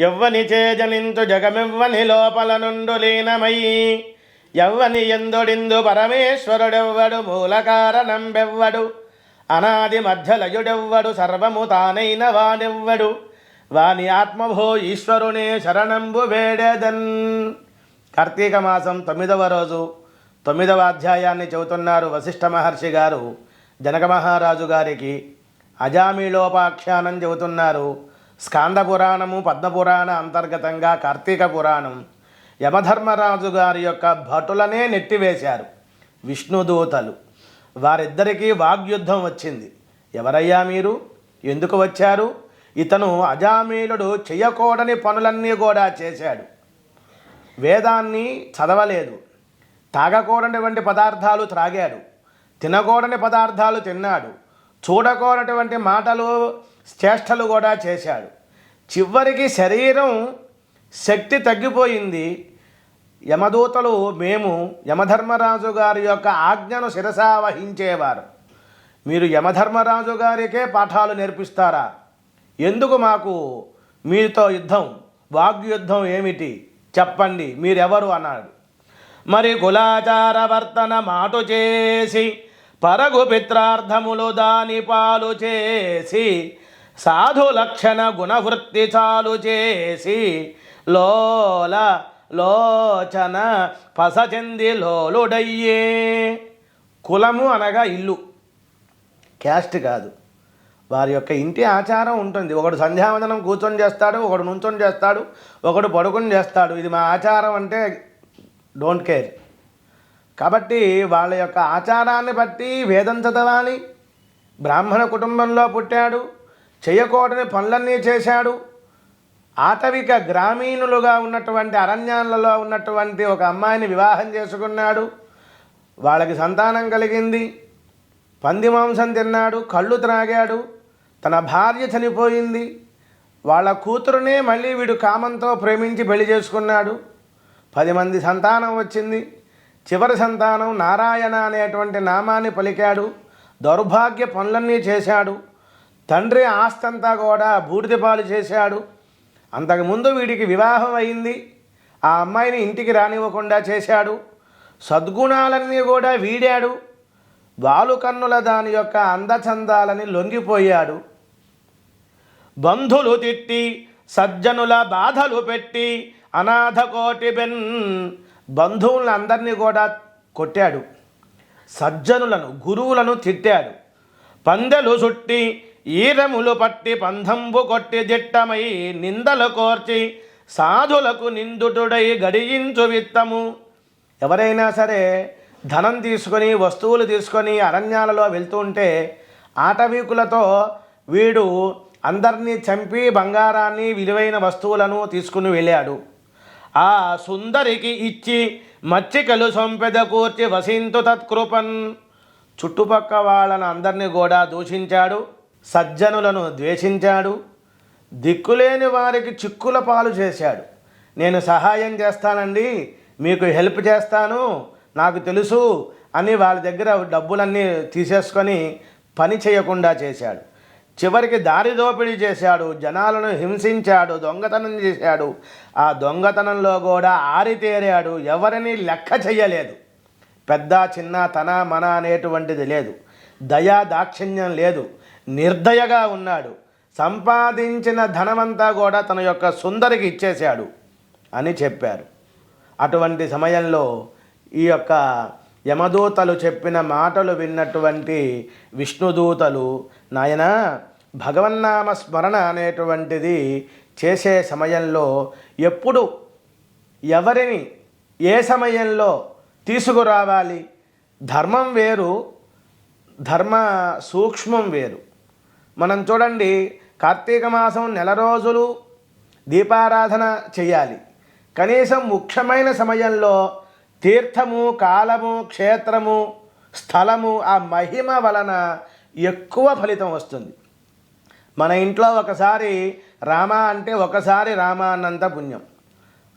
ఎవ్వని చేజనింతు జగమెవ్వని లోపల నుండు లీనమయ్యి ఎవ్వని ఎందుడిందు పరమేశ్వరుడెవ్వడు మూల కారణం బెవ్వడు అనాది మధ్యలయుడెవ్వడు సర్వము తానైన వానెవ్వడు వాని ఆత్మభో ఈశ్వరునే శరణంబు వేడేదన్. కార్తీక మాసం తొమ్మిదవ రోజు తొమ్మిదవ అధ్యాయాన్ని చెబుతున్నారు వశిష్ఠ మహర్షి గారు. జనక మహారాజు గారికి అజామీలోపాఖ్యానం చెబుతున్నారు. స్కాంద పురాణము పద్మపురాణ అంతర్గతంగా కార్తీక పురాణం యమధర్మరాజు గారి యొక్క భటులనే నెట్టివేశారు విష్ణుదూతలు వారిద్దరికీ వాగ్యుద్ధం వచ్చింది. ఎవరయ్యా మీరు? ఎందుకు వచ్చారు? ఇతను అజామీలుడు చేయకూడని పనులన్నీ కూడా చేశాడు. వేదాన్ని చదవలేదు. తాగకూడనటువంటి పదార్థాలు త్రాగాడు. తినకూడని పదార్థాలు తిన్నాడు. చూడకూడనటువంటి మాటలు చేష్టలు కూడా చేశాడు. చివరికి శరీరం శక్తి తగ్గిపోయింది. యమదూతలు మేము యమధర్మరాజు గారి యొక్క ఆజ్ఞను శిరసా వహించేవారు. మీరు యమధర్మరాజు గారికే పాఠాలు నేర్పిస్తారా? ఎందుకు మాకు మీతో యుద్ధం వాగ్యుద్ధం ఏమిటి? చెప్పండి మీరెవరు? అన్నాడు. మరి కులాచార వర్తన మాటు చేసి పరగు పిత్రార్థములు దాని పాలు చేసి సాధు లక్షణ గుణవృత్తి చాలు చేసి లోల లోచన పసచెంది లోలుడయ్యే. కులము అనగా ఇల్లు. క్యాస్ట్ కాదు. వారి యొక్క ఇంటి ఆచారం ఉంటుంది. ఒకడు సంధ్యావందనం కూర్చొని చేస్తాడు ఒకడు నుంచొని చేస్తాడు ఒకడు పడుకొని చేస్తాడు. ఇది మా ఆచారం అంటే డోంట్ కేర్. కాబట్టి వాళ్ళ యొక్క ఆచారాన్ని బట్టి వేదం చదవాలి. బ్రాహ్మణ కుటుంబంలో పుట్టాడు. చేయకూడని పనులన్నీ చేశాడు. ఆటవిక గ్రామీణులుగా ఉన్నటువంటి అరణ్యాలలో ఉన్నటువంటి ఒక అమ్మాయిని వివాహం చేసుకున్నాడు. వాళ్ళకి సంతానం కలిగింది. పంది మాంసం తిన్నాడు కళ్ళు త్రాగాడు. తన భార్య చనిపోయింది. వాళ్ళ కూతురునే మళ్ళీ వీడు కామంతో ప్రేమించి పెళ్ళి చేసుకున్నాడు. పది మంది సంతానం వచ్చింది. చివరి సంతానం నారాయణ అనేటువంటి నామాన్ని పలికాడు. దౌర్భాగ్య పనులన్నీ చేశాడు. తండ్రి ఆస్తంతా కూడా బూడిదపాలు చేశాడు. అంతకుముందు వీడికి వివాహం అయింది. ఆ అమ్మాయిని ఇంటికి రానివ్వకుండా చేశాడు. సద్గుణాలన్నీ కూడా వీడాడు. బాలుకన్నుల దాని యొక్క అందచందాలని లొంగిపోయాడు. బంధులు తిట్టి సజ్జనుల బాధలు పెట్టి అనాథ కోటి బెన్ బంధువులందరినీ కూడా కొట్టాడు. సజ్జనులను గురువులను తిట్టాడు. పందెలు చుట్టి ఈరములు పట్టి పంధంబు కొట్టి దిట్టమై నిందలు కోర్చి సాధులకు నిందుటుడై గడియించు విత్తము. ఎవరైనా సరే ధనం తీసుకొని వస్తువులు తీసుకొని అరణ్యాలలో వెళ్తూ ఉంటే ఆటవీకులతో వీడు అందరినీ చంపి బంగారాన్ని విలువైన వస్తువులను తీసుకుని వెళ్ళాడు. ఆ సుందరికి ఇచ్చి మచ్చికలు సొంపెద కూర్చి వసింతు తత్కృపన్. చుట్టుపక్క వాళ్ళను అందరినీ కూడా దూషించాడు. సజ్జనులను ద్వేషించాడు. దిక్కులేని వారికి చిక్కుల పాలు చేశాడు. నేను సహాయం చేస్తానండి మీకు హెల్ప్ చేస్తాను నాకు తెలుసు అని వాళ్ళ దగ్గర డబ్బులన్నీ తీసేసుకొని పని చేయకుండా చేశాడు. చివరికి దారి దోపిడీ చేశాడు జనాలను హింసించాడు దొంగతనం చేశాడు. ఆ దొంగతనంలో కూడా ఆరితేరాడు ఎవరిని లెక్క చెయ్యలేదు పెద్ద చిన్న తన మన అనేటువంటిది లేదు. దయా దాక్షిణ్యం లేదు. నిర్దయగా ఉన్నాడు. సంపాదించిన ధనమంతా కూడా తన యొక్క సుందరికి ఇచ్చేశాడు అని చెప్పారు. అటువంటి సమయంలో ఈ యొక్క యమదూతలు చెప్పిన మాటలు విన్నటువంటి విష్ణుదూతలు నాయన భగవన్నామ స్మరణ అనేటువంటిది చేసే సమయంలో ఎప్పుడు ఎవరిని ఏ సమయంలో తీసుకురావాలి? ధర్మం వేరు ధర్మ సూక్ష్మం వేరు. మనం చూడండి కార్తీక మాసం నెల రోజులు దీపారాధన చేయాలి. కనీసం ముఖ్యమైన సమయంలో తీర్థము కాలము క్షేత్రము స్థలము ఆ మహిమ వలన ఎక్కువ ఫలితం వస్తుంది. మన ఇంట్లో ఒకసారి రామ అంటే ఒకసారి రామ అన్నంత పుణ్యం.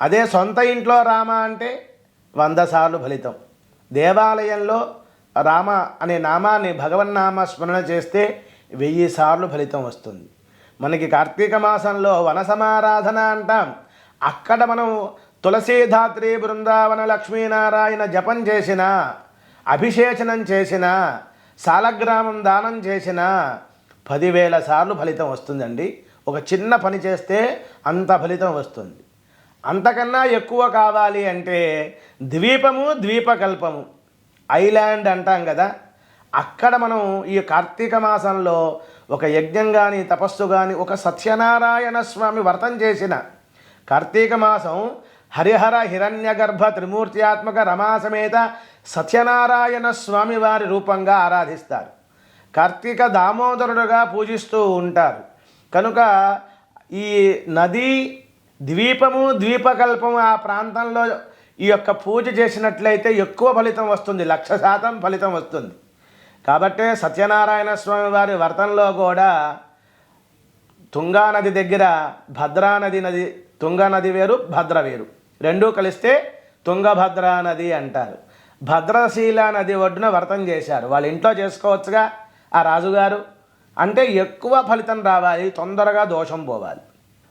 అదే సొంత ఇంట్లో రామ అంటే వంద సార్లు ఫలితం. దేవాలయంలో రామ అనే నామాన్ని భగవన్నామ స్మరణ చేస్తే వెయ్యి సార్లు ఫలితం వస్తుంది. మనకి కార్తీక మాసంలో వన సమారాధన అంటాం. అక్కడ మనం తులసీధాత్రి బృందావన లక్ష్మీనారాయణ జపం చేసిన అభిషేచనం చేసిన సాలగ్రామం దానం చేసిన పదివేల సార్లు ఫలితం వస్తుందండి. ఒక చిన్న పని చేస్తే అంత ఫలితం వస్తుంది. అంతకన్నా ఎక్కువ కావాలి అంటే ద్వీపము ద్వీపకల్పము. ఐలాండ్ అంటాం కదా. అక్కడ మనం ఈ కార్తీక మాసంలో ఒక యజ్ఞం కానీ తపస్సు కానీ ఒక సత్యనారాయణ స్వామి వ్రతం చేసిన కార్తీక మాసం హరిహర హిరణ్యగర్భ త్రిమూర్త్యాత్మక రమాసమేత సత్యనారాయణ స్వామి వారి రూపంగా ఆరాధిస్తారు. కార్తీక దామోదరుడుగా పూజిస్తూ ఉంటారు. కనుక ఈ నది ద్వీపము ద్వీపకల్పము ఆ ప్రాంతంలో ఈ యొక్క పూజ చేసినట్లయితే ఎక్కువ ఫలితం వస్తుంది. లక్ష శాతం ఫలితం వస్తుంది. కాబట్టే సత్యనారాయణ స్వామి వారి వర్తనలో కూడా తుంగా నది దగ్గర భద్రా నది నది నది వేరు భద్ర వేరు. రెండూ కలిస్తే తుంగభద్రా నది అంటారు. భద్రశీల నది ఒడ్డున వ్రతం చేశారు. వాళ్ళ ఇంట్లో చేసుకోవచ్చుగా ఆ రాజుగారు. అంటే ఎక్కువ ఫలితం రావాలి తొందరగా దోషం పోవాలి.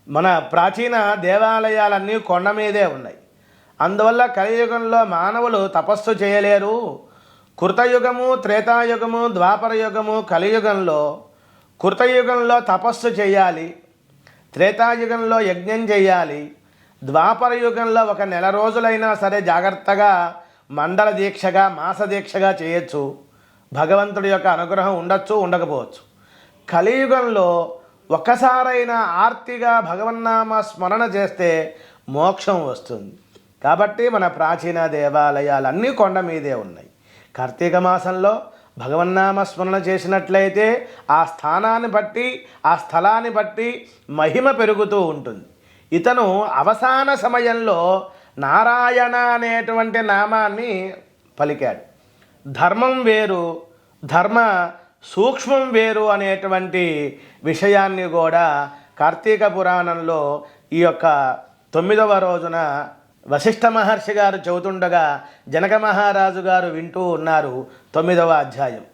మన ప్రాచీన దేవాలయాలన్నీ కొండ మీదే ఉన్నాయి. అందువల్ల కలియుగంలో మానవులు తపస్సు చేయలేరు. కృతయుగము త్రేతాయుగము ద్వాపర యుగము కలియుగంలో కృతయుగంలో తపస్సు చేయాలి త్రేతాయుగంలో యజ్ఞం చేయాలి ద్వాపర యుగంలో ఒక నెల రోజులైనా సరే జాగ్రత్తగా మండల దీక్షగా మాస దీక్షగా చేయొచ్చు. భగవంతుడి యొక్క అనుగ్రహం ఉండొచ్చు ఉండకపోవచ్చు. కలియుగంలో ఒక్కసారైనా ఆర్తిగా భగవన్నామ స్మరణ చేస్తే మోక్షం వస్తుంది. కాబట్టి మన ప్రాచీన దేవాలయాలన్నీ కొండ మీదే ఉన్నాయి. కార్తీక మాసంలో భగవన్నామ స్మరణ చేసినట్లయితే ఆ స్థానాన్ని బట్టి ఆ స్థలాన్ని బట్టి మహిమ పెరుగుతూ ఉంటుంది. ఇతను అవసాన సమయంలో నారాయణ అనేటువంటి నామాన్ని పలికాడు. ధర్మం వేరు ధర్మ సూక్ష్మం వేరు అనేటువంటి విషయాన్ని కూడా కార్తీక పురాణంలో ఈ యొక్క తొమ్మిదవ రోజున వశిష్ఠ మహర్షి గారు చెబుతుండగా జనక మహారాజు గారు వింటూ ఉన్నారు తొమ్మిదవ అధ్యాయం.